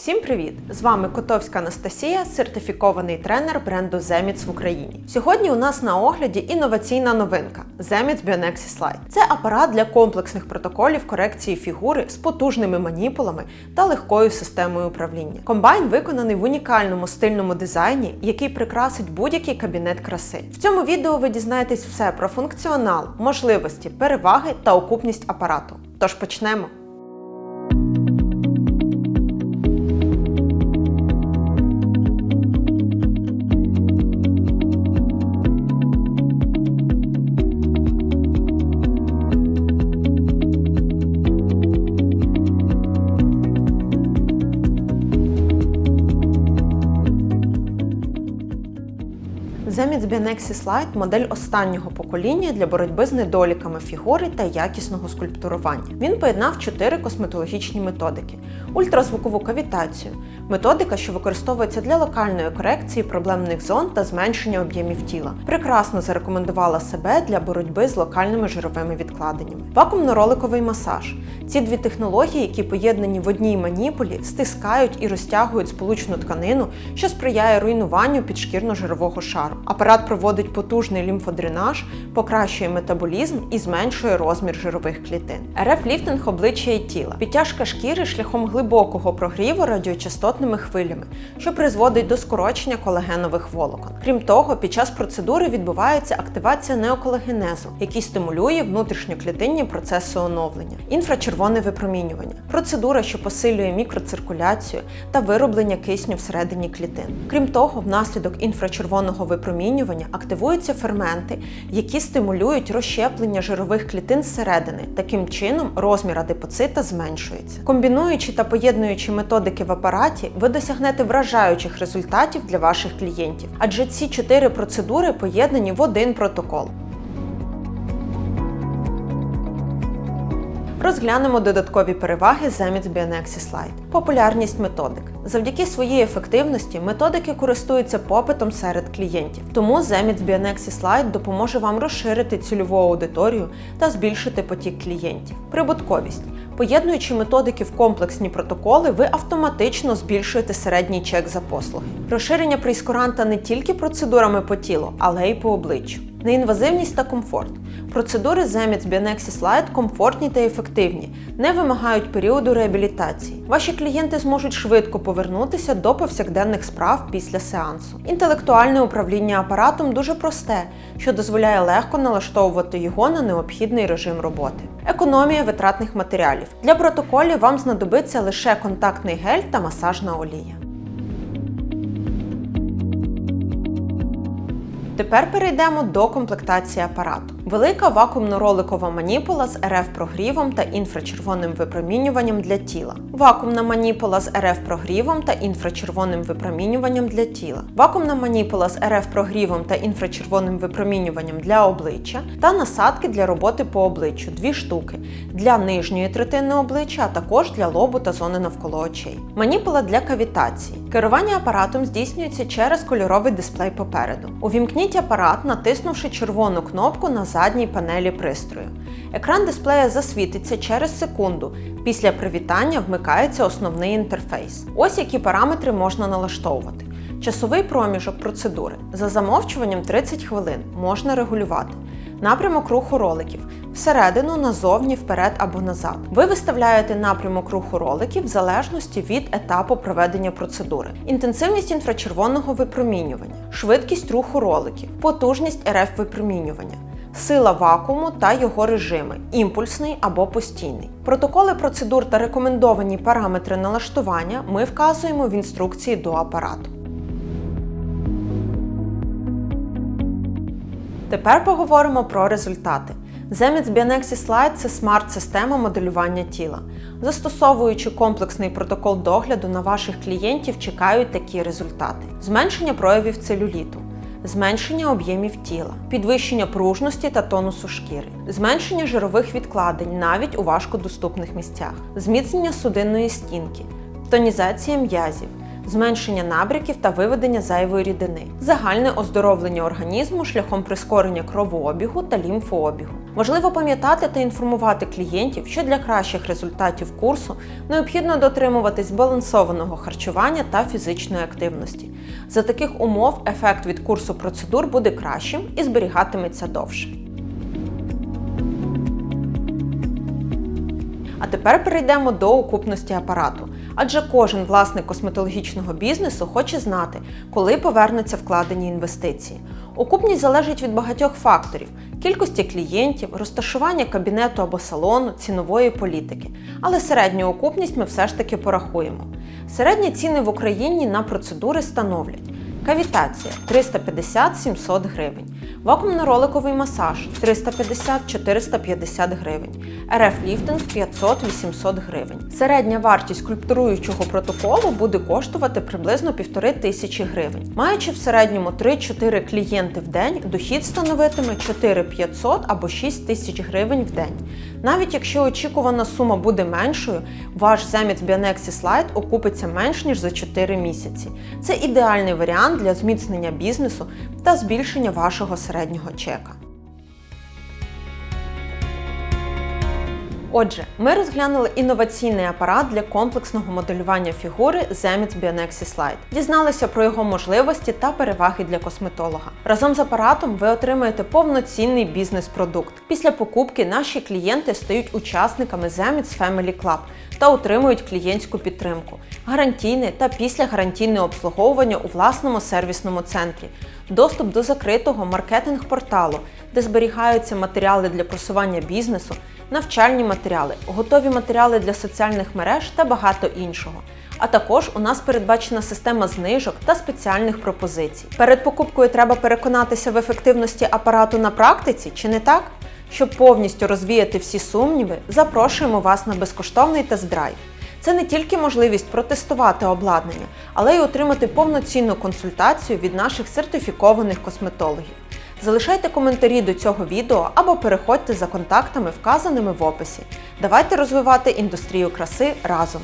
Всім привіт! З вами Котовська Анастасія, сертифікований тренер бренду Zemits в Україні. Сьогодні у нас на огляді інноваційна новинка Zemits Bionexi Slide. Це апарат для комплексних протоколів корекції фігури з потужними маніпулами та легкою системою управління. Комбайн виконаний в унікальному стильному дизайні, який прикрасить будь-який кабінет краси. В цьому відео ви дізнаєтесь все про функціонал, можливості, переваги та окупність апарату. Тож почнемо. Zemits Bianexi Slide – модель останнього покоління для боротьби з недоліками фігури та якісного скульптурування. Він поєднав чотири косметологічні методики: ультразвукову кавітацію, методика, що використовується для локальної корекції проблемних зон та зменшення об'ємів тіла. Прекрасно зарекомендувала себе для боротьби з локальними жировими відкладеннями. Вакуумно-роликовий масаж. Ці дві технології, які поєднані в одній маніпулі, стискають і розтягують сполучну тканину, що сприяє руйнуванню підшкірно-жирового шару. Апарат проводить потужний лімфодренаж, покращує метаболізм і зменшує розмір жирових клітин. РФ-ліфтинг обличчя і тіла, підтяжка шкіри шляхом глибокого прогріву радіочастотними хвилями, що призводить до скорочення колагенових волокон. Крім того, під час процедури відбувається активація неоколагенезу, який стимулює внутрішньоклітинні процеси оновлення, інфрачервоне випромінювання, процедура, що посилює мікроциркуляцію та вироблення кисню всередині клітин. Крім того, внаслідок інфрачервоного випромінювання активуються ферменти, які стимулюють розщеплення жирових клітин зсередини. Таким чином розмір адипоцита зменшується. Комбінуючи та поєднуючи методики в апараті, ви досягнете вражаючих результатів для ваших клієнтів, адже ці чотири процедури поєднані в один протокол. Розглянемо додаткові переваги Zemits Bionexi Slide. Популярність методик. Завдяки своїй ефективності методики користуються попитом серед клієнтів. Тому Zemits Bionexi Slide допоможе вам розширити цільову аудиторію та збільшити потік клієнтів. Прибутковість. Поєднуючи методики в комплексні протоколи, ви автоматично збільшуєте середній чек за послуги. Розширення прейскуранта не тільки процедурами по тілу, але й по обличчю. Неінвазивність та комфорт. Процедури Zemits Bionexi Slide комфортні та ефективні, не вимагають періоду реабілітації. Ваші клієнти зможуть швидко повернутися до повсякденних справ після сеансу. Інтелектуальне управління апаратом дуже просте, що дозволяє легко налаштовувати його на необхідний режим роботи. Економія витратних матеріалів. Для протоколів вам знадобиться лише контактний гель та масажна олія. Тепер перейдемо до комплектації апарату. Велика вакуумно-роликова маніпула з РФ-прогрівом та інфрачервоним випромінюванням для тіла. Вакуумна маніпула з РФ-прогрівом та інфрачервоним випромінюванням для тіла. Вакуумна маніпула з РФ-прогрівом та інфрачервоним випромінюванням для обличчя та насадки для роботи по обличчю дві штуки для нижньої третини обличчя, а також для лобу та зони навколо очей. Маніпула для кавітації. Керування апаратом здійснюється через кольоровий дисплей попереду. Увімкніть апарат, натиснувши червону кнопку на задній панелі пристрою. Екран дисплея засвітиться через секунду. Після привітання вмикається основний інтерфейс. Ось які параметри можна налаштовувати. Часовий проміжок процедури. За замовчуванням 30 хвилин можна регулювати. Напрямок руху роликів всередину, назовні, вперед або назад. Ви виставляєте напрямок руху роликів в залежності від етапу проведення процедури, інтенсивність інфрачервоного випромінювання, швидкість руху роликів, потужність РФ випромінювання. Сила вакууму та його режими імпульсний або постійний. Протоколи процедур та рекомендовані параметри налаштування ми вказуємо в інструкції до апарату. Тепер поговоримо про результати. Zemits Bionexi Slide – це смарт-система моделювання тіла. Застосовуючи комплексний протокол догляду на ваших клієнтів, чекають такі результати: зменшення проявів целюліту, зменшення об'ємів тіла, підвищення пружності та тонусу шкіри, зменшення жирових відкладень навіть у важкодоступних місцях, зміцнення судинної стінки, тонізація м'язів, зменшення набряків та виведення зайвої рідини, загальне оздоровлення організму шляхом прискорення кровообігу та лімфообігу. Важливо пам'ятати та інформувати клієнтів, що для кращих результатів курсу необхідно дотримуватись збалансованого харчування та фізичної активності. За таких умов ефект від курсу процедур буде кращим і зберігатиметься довше. А тепер перейдемо до окупності апарату. Адже кожен власник косметологічного бізнесу хоче знати, коли повернуться вкладені інвестиції. Окупність залежить від багатьох факторів: кількості клієнтів, розташування кабінету або салону, цінової політики. Але середню окупність ми все ж таки порахуємо. Середні ціни в Україні на процедури становлять кавітація 350-700 гривень, вакуумно-роликовий масаж 350-450 гривень, РФ-ліфтинг 500-800 гривень. Середня вартість скульптуруючого протоколу буде коштувати приблизно 1500 гривень. Маючи в середньому 3-4 клієнти в день, дохід становитиме 4500 або 6 тисяч гривень в день. Навіть якщо очікувана сума буде меншою, ваш заміт Bionexis Lite окупиться менш ніж за 4 місяці. Це ідеальний варіант для зміцнення бізнесу та збільшення вашого середнього чека. Отже, ми розглянули інноваційний апарат для комплексного моделювання фігури Zemits Bionexis Lite. Дізналися про його можливості та переваги для косметолога. Разом з апаратом ви отримаєте повноцінний бізнес-продукт. Після покупки наші клієнти стають учасниками Zemits Family Club та отримують клієнтську підтримку, гарантійне та післягарантійне обслуговування у власному сервісному центрі, доступ до закритого маркетинг-порталу, де зберігаються матеріали для просування бізнесу, навчальні матеріали, готові матеріали для соціальних мереж та багато іншого. А також у нас передбачена система знижок та спеціальних пропозицій. Перед покупкою треба переконатися в ефективності апарату на практиці, чи не так? Щоб повністю розвіяти всі сумніви, запрошуємо вас на безкоштовний тест-драйв. Це не тільки можливість протестувати обладнання, але й отримати повноцінну консультацію від наших сертифікованих косметологів. Залишайте коментарі до цього відео або переходьте за контактами, вказаними в описі. Давайте розвивати індустрію краси разом.